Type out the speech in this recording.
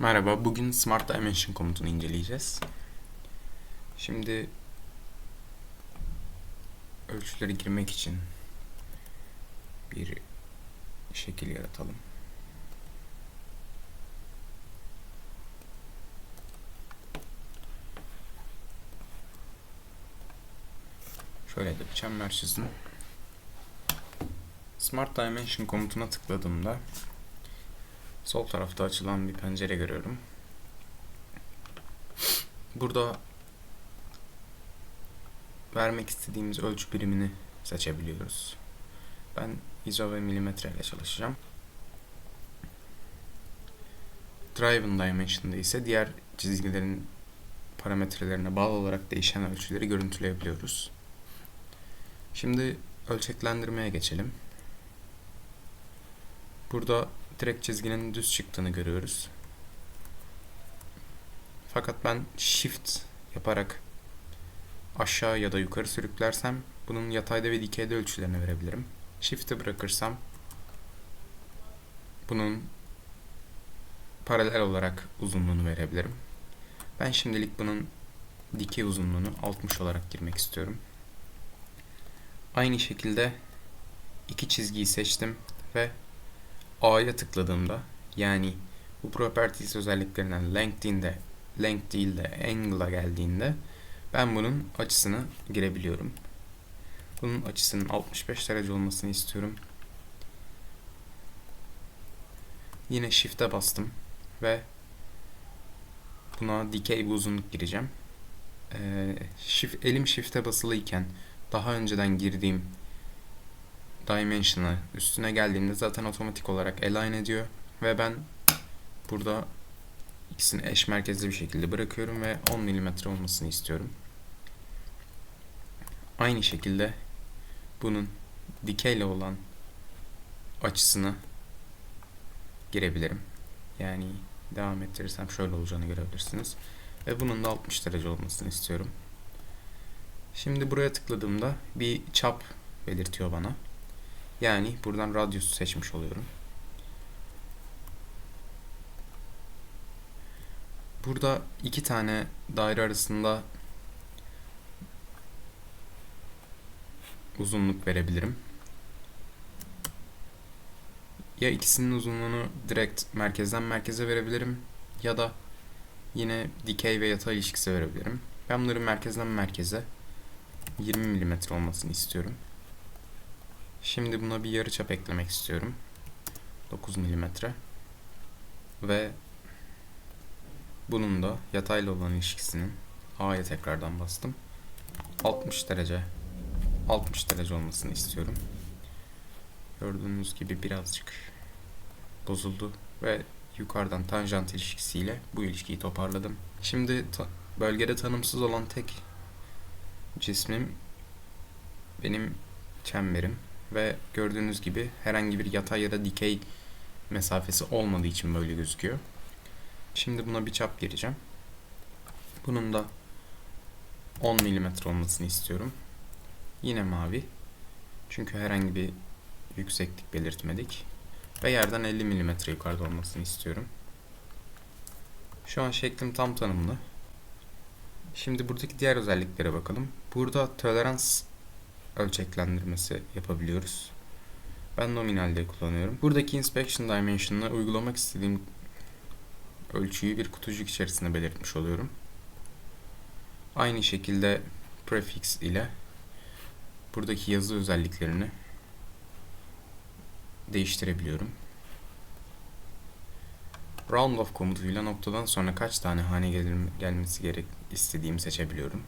Merhaba, bugün Smart Dimension komutunu inceleyeceğiz. Şimdi ölçüleri girmek için bir şekil yaratalım. Şöyle de çember çizdim. Smart Dimension komutuna tıkladığımda Sol tarafta açılan bir pencere görüyorum. Burada vermek istediğimiz ölçü birimini seçebiliyoruz. Ben ISO ve milimetre ile çalışacağım. Driven Dimension'da ise diğer çizgilerin parametrelerine bağlı olarak değişen ölçüleri görüntüleyebiliyoruz. Şimdi ölçeklendirmeye geçelim. Burada direkt çizginin düz çıktığını görüyoruz. Fakat ben shift yaparak aşağı ya da yukarı sürüklersem bunun yatayda ve dikeyde ölçülerini verebilirim. Shift'i bırakırsam bunun paralel olarak uzunluğunu verebilirim. Ben şimdilik bunun dikey uzunluğunu 60 olarak girmek istiyorum. Aynı şekilde iki çizgiyi seçtim ve A'ya tıkladığımda yani bu properties özelliklerinden length de length değil de angle'a geldiğinde ben bunun açısını girebiliyorum. Bunun açısının 65 derece olmasını istiyorum. Yine shift'e bastım ve buna dikey bir uzunluk gireceğim. Ee, shift, elim shift'e basılıyken daha önceden girdiğim dimension'ı üstüne geldiğimde zaten otomatik olarak align ediyor ve ben burada ikisini eş merkezli bir şekilde bırakıyorum ve 10 mm olmasını istiyorum. Aynı şekilde bunun dikeyle olan açısını girebilirim. Yani devam ettirirsem şöyle olacağını görebilirsiniz. Ve bunun da 60 derece olmasını istiyorum. Şimdi buraya tıkladığımda bir çap belirtiyor bana. Yani buradan radyusu seçmiş oluyorum. Burada iki tane daire arasında uzunluk verebilirim. Ya ikisinin uzunluğunu direkt merkezden merkeze verebilirim ya da yine dikey ve yatay ilişkisi verebilirim. Ben bunları merkezden merkeze 20 mm olmasını istiyorum. Şimdi buna bir yarıçap eklemek istiyorum. 9 mm. Ve bunun da yatayla olan ilişkisinin A'ya tekrardan bastım. 60 derece 60 derece olmasını istiyorum. Gördüğünüz gibi birazcık bozuldu ve yukarıdan tanjant ilişkisiyle bu ilişkiyi toparladım. Şimdi ta bölgede tanımsız olan tek cismim benim çemberim ve gördüğünüz gibi herhangi bir yatay ya da dikey mesafesi olmadığı için böyle gözüküyor. Şimdi buna bir çap gireceğim. Bunun da 10 mm olmasını istiyorum. Yine mavi. Çünkü herhangi bir yükseklik belirtmedik. Ve yerden 50 mm yukarıda olmasını istiyorum. Şu an şeklim tam tanımlı. Şimdi buradaki diğer özelliklere bakalım. Burada tolerans ölçeklendirmesi yapabiliyoruz. Ben nominalde kullanıyorum. Buradaki inspection dimension'ına uygulamak istediğim ölçüyü bir kutucuk içerisinde belirtmiş oluyorum. Aynı şekilde prefix ile buradaki yazı özelliklerini değiştirebiliyorum. Round off komutuyla noktadan sonra kaç tane hane gel gelmesi gerek istediğimi seçebiliyorum.